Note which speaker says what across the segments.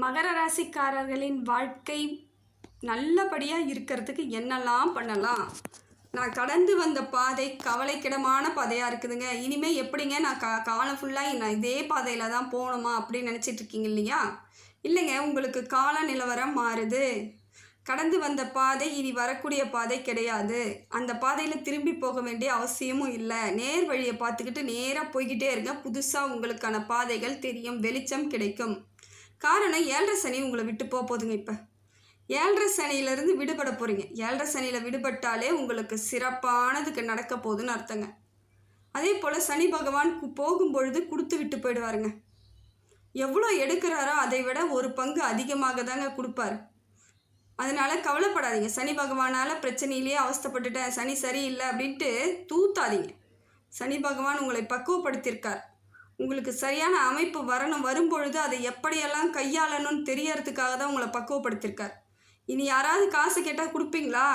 Speaker 1: மகர ராசிக்காரர்களின் வாழ்க்கை நல்லபடியாக இருக்கிறதுக்கு என்னெல்லாம் பண்ணலாம்? நான் கடந்து வந்த பாதை கவலைக்கிடமான பாதையாக இருக்குதுங்க. இனிமேல் எப்படிங்க நான் கா காலம் ஃபுல்லாக நான் இதே பாதையில் தான் போகணுமா அப்படின்னு நினச்சிட்டு இருக்கீங்க இல்லையா? இல்லைங்க உங்களுக்கு கால நிலவரம் மாறுது. கடந்து வந்த பாதை இனி வரக்கூடிய பாதை கிடையாது. அந்த பாதையில் திரும்பி போக வேண்டிய அவசியமும் இல்லை. நேர் வழியை பார்த்துக்கிட்டு நேராக போய்கிட்டே இருங்க. புதுசாக உங்களுக்கான பாதைகள் தெரியும் வெளிச்சம் கிடைக்கும். காரணம் ஏழரை சனி உங்களை விட்டு போக போகுதுங்க இப்போ. ஏழரை சனியிலேருந்து விடுபட போகிறீங்க ஏழரை சனியில் விடுபட்டாலே உங்களுக்கு சிறப்பானதுக்கு நடக்க போகுதுன்னு அர்த்தங்க. அதே போல் சனி பகவான் கு- போகும் பொழுது கொடுத்து விட்டு போயிடுவாருங்க. எவ்வளோ எடுக்கிறாரோ அதை விட ஒரு பங்கு அதிகமாக தாங்க கொடுப்பாரு. அதனால் கவலைப்படாதீங்க. சனி பகவானால் பிரச்சனையிலேயே அவஸ்தப்பட்டுட்டேன். சனி சரியில்லை அப்படின்ட்டு தூத்தாதீங்க. சனி பகவான் உங்களை பக்குவப்படுத்தியிருக்கார். உங்களுக்கு சரியான அமைப்பு வரணும் வரும்பொழுது அதை எப்படியெல்லாம் கையாளணும்னு தெரியறதுக்காக தான் உங்களை பக்குவப்படுத்தியிருக்கார். இனி யாராவது காசு கேட்டால் கொடுப்பீங்களா?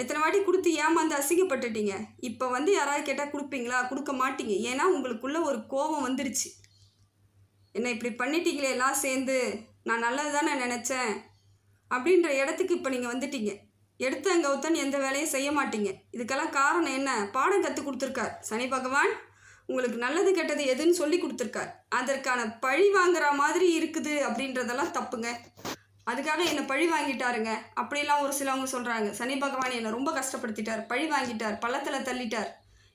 Speaker 1: எத்தனை வாட்டி கொடுத்து ஏமாந்து அசிங்கப்பட்டுட்டீங்க. இப்போ வந்து யாராவது கேட்டால் கொடுப்பீங்களா? கொடுக்க மாட்டீங்க. ஏன்னா உங்களுக்குள்ளே ஒரு கோபம் வந்துருச்சு. என்ன இப்படி பண்ணிட்டீங்களே எல்லாம் சேர்ந்து? நான் நல்லது தானே நினச்சேன். அப்படின்ற இடத்துக்கு இப்போ நீங்கள் வந்துட்டீங்க. எடுத்த கௌத்தன் எந்த வேலையும் செய்ய மாட்டீங்க. இதுக்கெல்லாம் காரணம் என்ன? பாடம் கற்றுக் கொடுத்துருக்கார். சனி பகவான் உங்களுக்கு நல்லது கெட்டது எதுன்னு சொல்லி கொடுத்துருக்கார். அதற்கான பழி வாங்குற மாதிரி இருக்குது அப்படின்றதெல்லாம் தப்புங்க. அதுக்காக என்னை பழி வாங்கிட்டாருங்க. அப்படிலாம் ஒரு சிலவங்க சொல்கிறாங்க சனி பகவான் என்னை ரொம்ப கஷ்டப்படுத்திட்டார். பழி வாங்கிட்டார். பள்ளத்தில் தள்ளிட்டார்.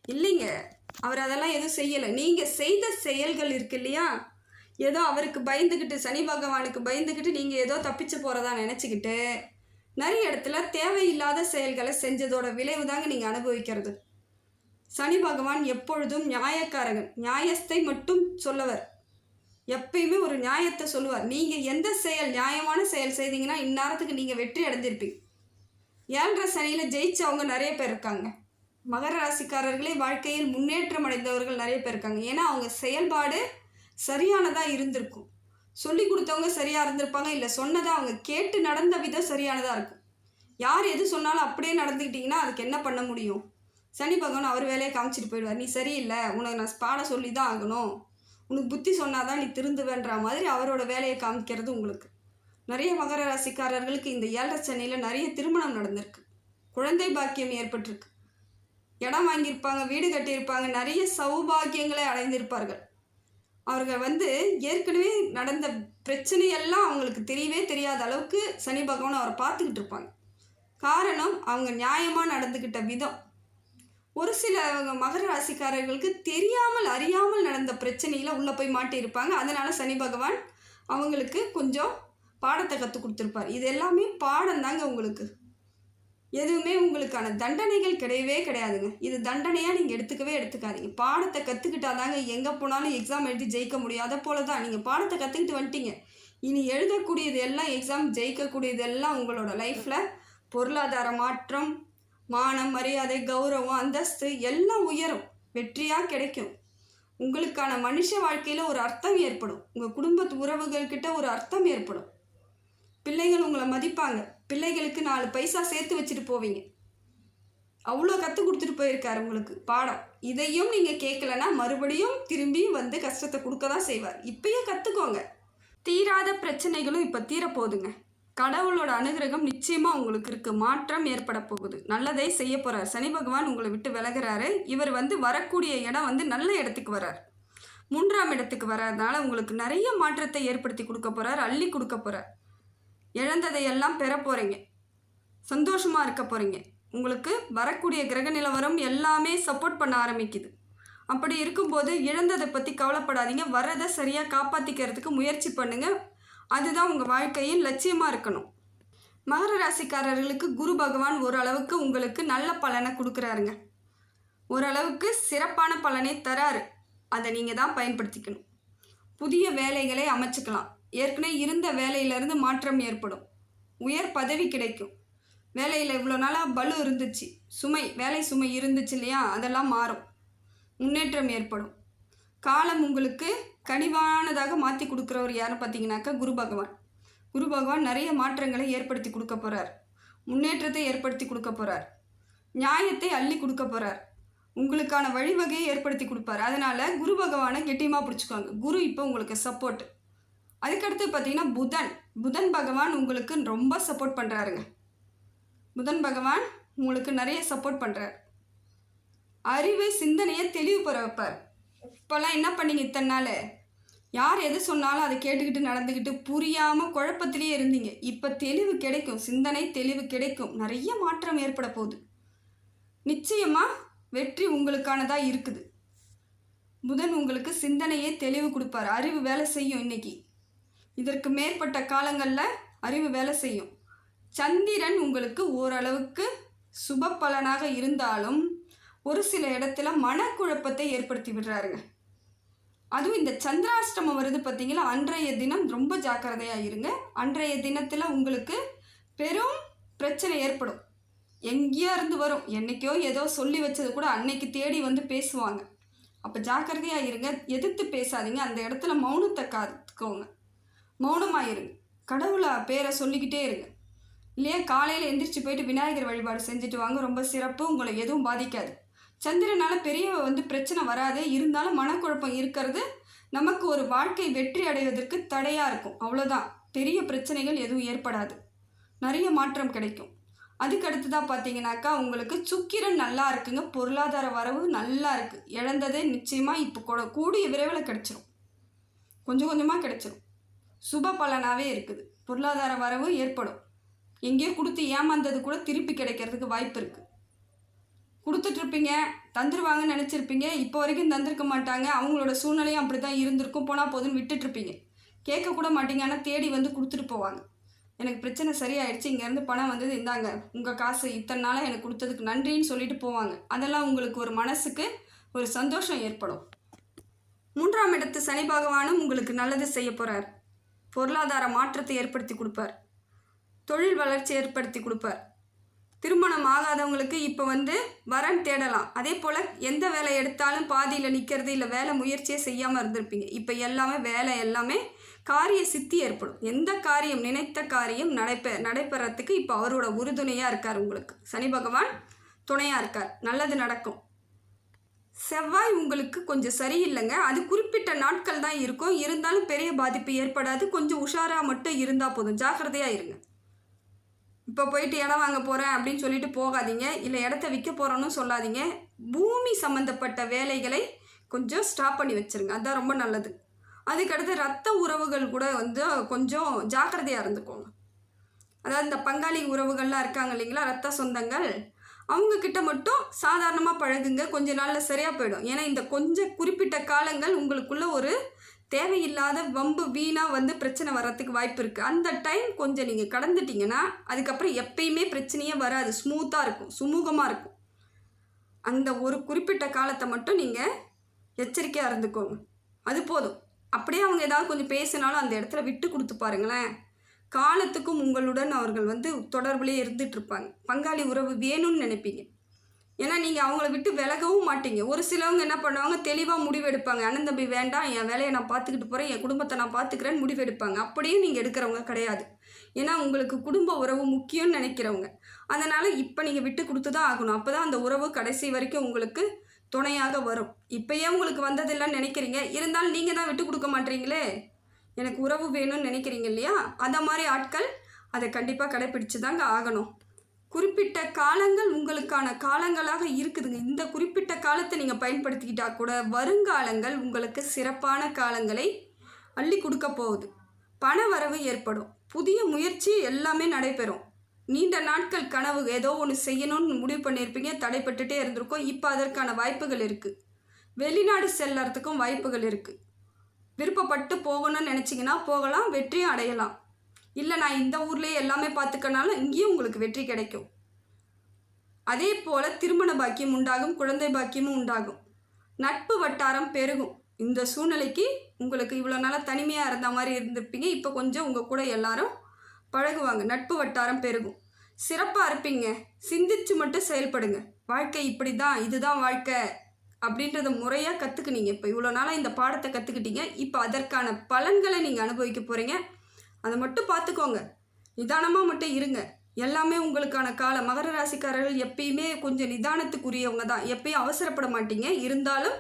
Speaker 1: இல்லைங்க. அவர் அதெல்லாம் எதுவும் செய்யலை. நீங்கள் செய்த செயல்கள் இருக்கு இல்லையா? ஏதோ அவருக்கு பயந்துக்கிட்டு சனி பகவானுக்கு பயந்துக்கிட்டு நீங்கள் ஏதோ தப்பிச்சு போகிறதா நினச்சிக்கிட்டு நிறைய இடத்துல தேவையில்லாத செயல்களை செஞ்சதோட விளைவு தாங்க நீங்கள் அனுபவிக்கிறது. சனி பகவான் எப்பொழுதும் நியாயக்காரகன். நியாயத்தை மட்டும் சொல்லவர். எப்பயுமே ஒரு நியாயத்தை சொல்லுவார். நீங்கள் எந்த செயல் நியாயமான செயல் செய்தீங்கன்னா இந்நேரத்துக்கு நீங்கள் வெற்றி அடைஞ்சிருப்பீங்க ஏழரை சனியில் ஜெயிச்சவங்க நிறைய பேர் இருக்காங்க. மகர ராசிக்காரர்களே வாழ்க்கையில் முன்னேற்றம் அடைந்தவர்கள் நிறைய பேர் இருக்காங்க. ஏன்னா அவங்க செயல்பாடு சரியானதாக இருந்திருக்கும். சொல்லி கொடுத்தவங்க சரியாக இருந்திருப்பாங்க. இல்லை சொன்னதை அவங்க கேட்டு நடந்த விதம் சரியானதாக இருக்கும். யார் எது சொன்னாலும் அப்படியே நடந்துக்கிட்டிங்கன்னா அதுக்கு என்ன பண்ண முடியும்? சனி பகவான் அவர் வேலையை காமிச்சிட்டு போயிடுவார். நீ சரியில்லை உனக்கு நான் பாட சொல்லி தான் ஆகணும். உனக்கு புத்தி சொன்னாதான் நீ திருந்துவேன்ற மாதிரி அவரோட வேலையை காமிக்கிறது உங்களுக்கு. நிறைய மகர ராசிக்காரர்களுக்கு இந்த ஏழரை சனியில் நிறைய திருமணம் நடந்திருக்கு. குழந்தை பாக்கியம் ஏற்பட்டிருக்கு. இடம் வாங்கியிருப்பாங்க வீடு கட்டியிருப்பாங்க நிறைய சௌபாகியங்களை அடைந்திருப்பார்கள். அவர்கள் வந்து ஏற்கனவே நடந்த பிரச்சனையெல்லாம் அவங்களுக்கு தெரியவே தெரியாத அளவுக்கு சனி பகவான் அவரை பார்த்துக்கிட்டு இருப்பாங்க. காரணம் அவங்க நியாயமாக நடந்துக்கிட்ட விதம். ஒரு சில மகர ராசிக்காரர்களுக்கு தெரியாமல் அறியாமல் நடந்த பிரச்சனையில் உள்ளே போய் மாட்டியிருப்பாங்க. அதனால் சனி பகவான் அவங்களுக்கு கொஞ்சம் பாடத்தை கற்றுக் கொடுத்துருப்பார். இது எல்லாமே பாடம் தாங்க உங்களுக்கு. எதுவுமே உங்களுக்கான தண்டனைகள் கிடையவே கிடையாதுங்க. இது தண்டனையாக நீங்கள் எடுத்துக்கவே எடுத்துக்காதீங்க. பாடத்தை கற்றுக்கிட்டாதாங்க எங்கே போனாலும் எக்ஸாம் எழுதி ஜெயிக்க முடியும். அதை போல தான் நீங்கள் பாடத்தை கற்றுக்கிட்டு வந்துட்டீங்க. இனி எழுதக்கூடியது எல்லாம் எக்ஸாம் ஜெயிக்கக்கூடியது எல்லாம் உங்களோட லைஃப்பில் பொருளாதார மாற்றம் மானம் மரியாதை கௌரவம் அந்தஸ்து எல்லாம் உயரும். வெற்றியாக கிடைக்கும். உங்களுக்கான மனுஷ வாழ்க்கையில் ஒரு அர்த்தம் ஏற்படும். உங்கள் குடும்பத்து உறவுகள்கிட்ட ஒரு அர்த்தம் ஏற்படும். பிள்ளைகள் உங்களை மதிப்பாங்க. பிள்ளைகளுக்கு நாலு பைசா சேர்த்து வச்சுட்டு போவீங்க. அவ்வளோ கற்றுக் கொடுத்துட்டு போயிருக்காரு உங்களுக்கு. பாடம். இதையும் நீங்கள் கேட்கலன்னா மறுபடியும் திரும்பி வந்து கஷ்டத்தை கொடுக்க தான் செய்வார். இப்பயே கற்றுக்கோங்க தீராத பிரச்சனைகளும் இப்போ தீரப்போகுதுங்க. கடவுளோட அனுகிரகம் நிச்சயமாக உங்களுக்கு இருக்கு. மாற்றம் ஏற்பட போகுது. நல்லதை செய்ய போகிறார் சனி பகவான் உங்களை விட்டு விலகுறாரு. இவர் வந்து வரக்கூடிய இடம் வந்து நல்ல இடத்துக்கு வரார் மூன்றாம் இடத்துக்கு வர்றதுனால உங்களுக்கு நிறைய மாற்றத்தை ஏற்படுத்தி கொடுக்க போகிறார் அள்ளி கொடுக்க போகிறார் இழந்ததையெல்லாம் பெற போகிறீங்க சந்தோஷமாக இருக்க போகிறீங்க உங்களுக்கு வரக்கூடிய கிரக நிலவரம் எல்லாமே சப்போர்ட் பண்ண ஆரம்பிக்குது. அப்படி இருக்கும்போது இழந்ததை பற்றி கவலைப்படாதீங்க. வரதை சரியாக காப்பாற்றிக்கிறதுக்கு முயற்சி பண்ணுங்கள் அதுதான் உங்கள் வாழ்க்கையின் லட்சியமாக இருக்கணும். மகர ராசிக்காரர்களுக்கு குரு பகவான் ஓரளவுக்கு உங்களுக்கு நல்ல பலனை கொடுக்குறாருங்க. ஓரளவுக்கு சிறப்பான பலனை தராரு. அதை நீங்கள் தான் பயன்படுத்திக்கணும். புதிய வேலைகளை அமைச்சுக்கலாம். ஏற்கனவே இருந்த வேலையிலேருந்து மாற்றம் ஏற்படும். உயர் பதவி கிடைக்கும். வேலையில் இவ்வளோ நாளாக பலு இருந்துச்சு. சுமை வேலை சுமை இருந்துச்சு இல்லையா? அதெல்லாம் மாறும். முன்னேற்றம் ஏற்படும். காலம் உங்களுக்கு கனிவானதாக மாற்றி கொடுக்குறவர் யாருன்னு பார்த்தீங்கன்னாக்கா குரு பகவான். குரு பகவான் நிறைய மாற்றங்களை ஏற்படுத்தி கொடுக்க போகிறார் முன்னேற்றத்தை ஏற்படுத்தி கொடுக்க போகிறார் நியாயத்தை அள்ளி கொடுக்க போகிறார் உங்களுக்கான வழிவகையை ஏற்படுத்தி கொடுப்பார். அதனால் குரு பகவானை கெட்டியமாக பிடிச்சிக்கோங்க. குரு இப்போ உங்களுக்கு சப்போர்ட் அதுக்கடுத்து பார்த்தீங்கன்னா புதன். புதன் பகவான் உங்களுக்கு ரொம்ப சப்போர்ட் பண்ணுறாருங்க புதன் பகவான் உங்களுக்கு நிறைய சப்போர்ட் பண்ணுறார் அறிவை சிந்தனையை தெளிவு பெற வைப்பார். இப்போல்லாம் என்ன பண்ணீங்க இத்தனை நாள்? யார் எது சொன்னாலும் அதை கேட்டுக்கிட்டு நடந்துக்கிட்டு புரியாமல் குழப்பத்திலேயே இருந்தீங்க. இப்போ தெளிவு கிடைக்கும் சிந்தனை தெளிவு கிடைக்கும். நிறைய மாற்றம் ஏற்பட போகுது. நிச்சயமாக வெற்றி உங்களுக்கானதாக இருக்குது. புதன் உங்களுக்கு சிந்தனையே தெளிவு கொடுப்பார். அறிவு வேலை செய்யும் இன்னைக்கு. இதற்கு மேற்பட்ட காலங்களில் அறிவு வேலை செய்யும். சந்திரன் உங்களுக்கு ஓரளவுக்கு சுப பலனாக இருந்தாலும் ஒரு சில இடத்துல மனக்குழப்பத்தை ஏற்படுத்தி விடுறாருங்க. அதுவும் இந்த சந்திராஷ்டமம் வருது பார்த்தீங்களா? அன்றைய தினம் ரொம்ப ஜாக்கிரதையாக இருங்க. அன்றைய தினத்தில் உங்களுக்கு பெரும் பிரச்சனை ஏற்படும். எங்கேயோ இருந்து வரும். என்னைக்கோ ஏதோ சொல்லி வச்சது கூட அன்னைக்கு தேடி வந்து பேசுவாங்க. அப்போ ஜாக்கிரதையாக இருங்க. எதிர்த்து பேசாதீங்க. அந்த இடத்துல மௌனத்தை காத்துக்கோங்க. மௌனமாக இருங்க. கடவுளை பேரை சொல்லிக்கிட்டே இருங்க. இல்லையா? காலையில் எந்திரிச்சு போயிட்டு விநாயகர் வழிபாடு செஞ்சுட்டு வாங்க. ரொம்ப சிறப்பு. உங்களை எதுவும் பாதிக்காது. சந்திரனால் பெரிய வந்து பிரச்சனை வராது இருந்தாலும் மனக்குழப்பம் இருக்கிறது. நமக்கு ஒரு வாழ்க்கை வெற்றி அடைவதற்கு தடையாக இருக்கும். அவ்வளோதான் பெரிய பிரச்சனைகள் எதுவும் ஏற்படாது. நிறைய மாற்றம் கிடைக்கும். அதுக்கு அடுத்ததாக பார்த்தீங்கன்னாக்கா உங்களுக்கு சுக்கிரன் நல்லா இருக்குங்க. பொருளாதார வரவு நல்லா இருக்குது இழந்ததே நிச்சயமாக இப்போ கூட கூடிய விரைவில் கிடச்சிரும். கொஞ்சம் கொஞ்சமாக கிடைச்சிரும். சுப பலனாகவே இருக்குது. பொருளாதார வரவு ஏற்படும். எங்கேயோ கொடுத்து ஏமாந்தது கூட திருப்பி கிடைக்கிறதுக்கு வாய்ப்பு இருக்குது கொடுத்துட்ருப்பீங்க தந்துருவாங்கன்னு நினச்சிருப்பீங்க இப்போ வரைக்கும் தந்திருக்க மாட்டாங்க அவங்களோட சூழ்நிலையும் அப்படி தான் இருந்திருக்கும் போனால் போதுன்னு விட்டுட்ருப்பீங்க. கேட்கக்கூட மாட்டீங்க ஆனால் தேடி வந்து கொடுத்துட்டு போவாங்க. எனக்கு பிரச்சனை சரியாயிடுச்சு இங்கேருந்து பணம் வந்தது இந்தாங்க உங்கள் காசு இத்தனை நாளாக எனக்கு கொடுத்ததுக்கு நன்றின்னு சொல்லிட்டு போவாங்க. அதெல்லாம் உங்களுக்கு ஒரு மனசுக்கு ஒரு சந்தோஷம் ஏற்படும். மூன்றாம் இடத்து சனி பகவானும் உங்களுக்கு நல்லது செய்ய போகிறார் பொருளாதார மாற்றத்தை ஏற்படுத்தி கொடுப்பார். தொழில் வளர்ச்சி ஏற்படுத்தி கொடுப்பார். திருமணம் ஆகாதவங்களுக்கு இப்போ வந்து வரன் தேடலாம். அதே போல் எந்த வேலை எடுத்தாலும் பாதியில் நிற்கிறது இல்லை வேலை முயற்சியே செய்யாமல் இருந்திருப்பீங்க. இப்போ எல்லாமே வேலை எல்லாமே காரிய சித்தி ஏற்படும். எந்த காரியம் நினைத்த காரியம் நடைபெ நடைபெறத்துக்கு இப்போ அவரோட உறுதுணையாக இருக்கார் உங்களுக்கு. சனி பகவான் துணையாக இருக்கார். நல்லது நடக்கும். செவ்வாய் உங்களுக்கு கொஞ்சம் சரியில்லைங்க. அது குறிப்பிட்ட நாட்கள் தான் இருக்கும். இருந்தாலும் பெரிய பாதிப்பு ஏற்படாது. கொஞ்சம் உஷாராக மட்டும் இருந்தால் போதும். ஜாக்கிரதையாக இருங்க. இப்போ போயிட்டு இடம் வாங்க போகிறேன் அப்படின்னு சொல்லிட்டு போகாதீங்க. இல்லை இடத்த விற்க போகிறோன்னு சொல்லாதீங்க. பூமி சம்மந்தப்பட்ட வேலைகளை கொஞ்சம் ஸ்டாப் பண்ணி வச்சுருங்க. அதுதான் ரொம்ப நல்லது. அதுக்கடுத்து ரத்த உறவுகள் கூட வந்து கொஞ்சம் ஜாக்கிரதையாக இருந்துக்கோங்க. அதாவது இந்த பங்காளி உறவுகள்லாம் இருக்காங்க இல்லைங்களா ரத்த சொந்தங்கள். அவங்கக்கிட்ட மட்டும் சாதாரணமாக பழகுங்க. கொஞ்ச நாளில் சரியாக போயிடும். ஏன்னா இந்த கொஞ்சம் குறிப்பிட்ட காலங்கள் உங்களுக்குள்ள ஒரு தேவையில்லாத வம்பு வீணாக வந்து பிரச்சனை வர்றதுக்கு வாய்ப்பு இருக்குது அந்த டைம் கொஞ்சம் நீங்கள் கடந்துட்டீங்கன்னா அதுக்கப்புறம் எப்பயுமே பிரச்சனையே வராது. ஸ்மூத்தாக இருக்கும். சுமூகமாக இருக்கும். அந்த ஒரு குறிப்பிட்ட காலத்தை மட்டும் நீங்கள் எச்சரிக்கையாக இருந்துக்கோங்க. அது போதும். அப்படியே அவங்க ஏதாவது கொஞ்சம் பேசினாலும் அந்த இடத்துல விட்டு கொடுத்து பாருங்களேன். காலத்துக்கும் உங்களுடன் அவர்கள் வந்து தொடர்புலேயே இருந்துகிட்ருப்பாங்க பங்காளி உறவு வேணும்னு நினைப்பீங்க. ஏன்னா நீங்கள் அவங்கள விட்டு விலகவும் மாட்டீங்க. ஒரு சிலவங்க என்ன பண்ணுவாங்க? தெளிவாக முடிவெடுப்பாங்க. அண்ணன் தம்பி வேண்டாம். என் வேலையை நான் பார்த்துக்கிட்டு போகிறேன் என் குடும்பத்தை நான் பார்த்துக்கிறேன்னு முடிவெடுப்பாங்க. அப்படியே நீங்கள் எடுக்கிறவங்க கிடையாது. ஏன்னா உங்களுக்கு குடும்ப உறவு முக்கியம்னு நினைக்கிறவங்க. அதனால் இப்போ நீங்கள் விட்டு கொடுத்து தான் ஆகணும். அப்போ தான் அந்த உறவு கடைசி வரைக்கும் உங்களுக்கு துணையாக வரும். இப்போயே உங்களுக்கு வந்ததில்லைன்னு நினைக்கிறீங்க. இருந்தாலும் நீங்கள் தான் விட்டு கொடுக்க மாட்டீங்களே. எனக்கு உறவு வேணும்னு நினைக்கிறீங்க இல்லையா? அந்த மாதிரி ஆட்கள் அதை கண்டிப்பாக கடைப்பிடிச்சு தாங்க ஆகணும். குறிப்பிட்ட காலங்கள் உங்களுக்கான காலங்களாக இருக்குதுங்க. இந்த குறிப்பிட்ட காலத்தை நீங்கள் பயன்படுத்திக்கிட்டா கூட வருங்காலங்கள் உங்களுக்கு சிறப்பான காலங்களை அள்ளி கொடுக்க போகுது. பண வரவு ஏற்படும். புதிய முயற்சி எல்லாமே நடைபெறும். நீண்ட நாட்கள் கனவு ஏதோ ஒன்று செய்யணும்னு முடிவு பண்ணியிருப்பீங்க. தடைப்பட்டுட்டே இருந்திருக்கோம். இப்போ அதற்கான வாய்ப்புகள் இருக்குது வெளிநாடு செல்லறதுக்கும் வாய்ப்புகள் இருக்குது விருப்பப்பட்டு போகணும்னு நினச்சிங்கன்னா போகலாம். வெற்றியும் அடையலாம். இல்லை நான் இந்த ஊர்லேயே எல்லாமே பார்த்துக்கனாலும் இங்கேயும் உங்களுக்கு வெற்றி கிடைக்கும். அதே போல் திருமண பாக்கியம் உண்டாகும் குழந்தை பாக்கியமும் உண்டாகும். நட்பு வட்டாரம் பெருகும். இந்த சூழ்நிலைக்கு உங்களுக்கு இவ்வளோ நாளாக தனிமையாக இருந்த மாதிரி இருந்திருப்பீங்க. இப்போ கொஞ்சம் உங்கள் கூட எல்லாரும் பழகுவாங்க. நட்பு வட்டாரம் பெருகும். சிறப்பாக இருப்பீங்க. சிந்திச்சு மட்டும் செயல்படுங்க. வாழ்க்கை இப்படி தான் இதுதான் வாழ்க்கை அப்படின்றத முறையாக கற்றுக்குனீங்க இப்போ இவ்வளோ நாளாக இந்த பாடத்தை கற்றுக்கிட்டீங்க இப்போ அதற்கான பலன்களை நீங்கள் அனுபவிக்க போகிறீங்க அதை மட்டும் பார்த்துக்கோங்க. நிதானமாக மட்டும் இருங்க. எல்லாமே உங்களுக்கான காலம் மகர ராசிக்காரர்கள் எப்பயுமே கொஞ்சம் நிதானத்துக்குரியவங்க தான். எப்பயும் அவசரப்பட மாட்டீங்க. இருந்தாலும்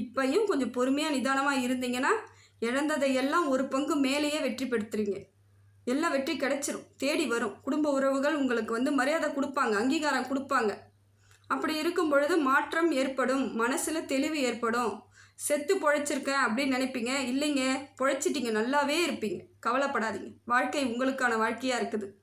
Speaker 1: இப்பையும் கொஞ்சம் பொறுமையாக நிதானமாக இருந்தீங்கன்னா இழந்ததை எல்லாம் ஒரு பங்கு மேலேயே வெற்றி பெற்றுறீங்க எல்லாம் வெற்றி கிடைச்சிரும். தேடி வரும். குடும்ப உறவுகள் உங்களுக்கு வந்து மரியாதை கொடுப்பாங்க. அங்கீகாரம் கொடுப்பாங்க. அப்படி இருக்கும் பொழுது மாற்றம் ஏற்படும். மனசில் தெளிவு ஏற்படும். செத்து பொழைச்சிருக்கேன் அப்படின்னு நினைப்பீங்க. இல்லைங்க பொழைச்சிட்டீங்க நல்லாவே இருப்பீங்க. கவலைப்படாதீங்க. வாழ்க்கை உங்களுக்கான வாழ்க்கையாக இருக்குது.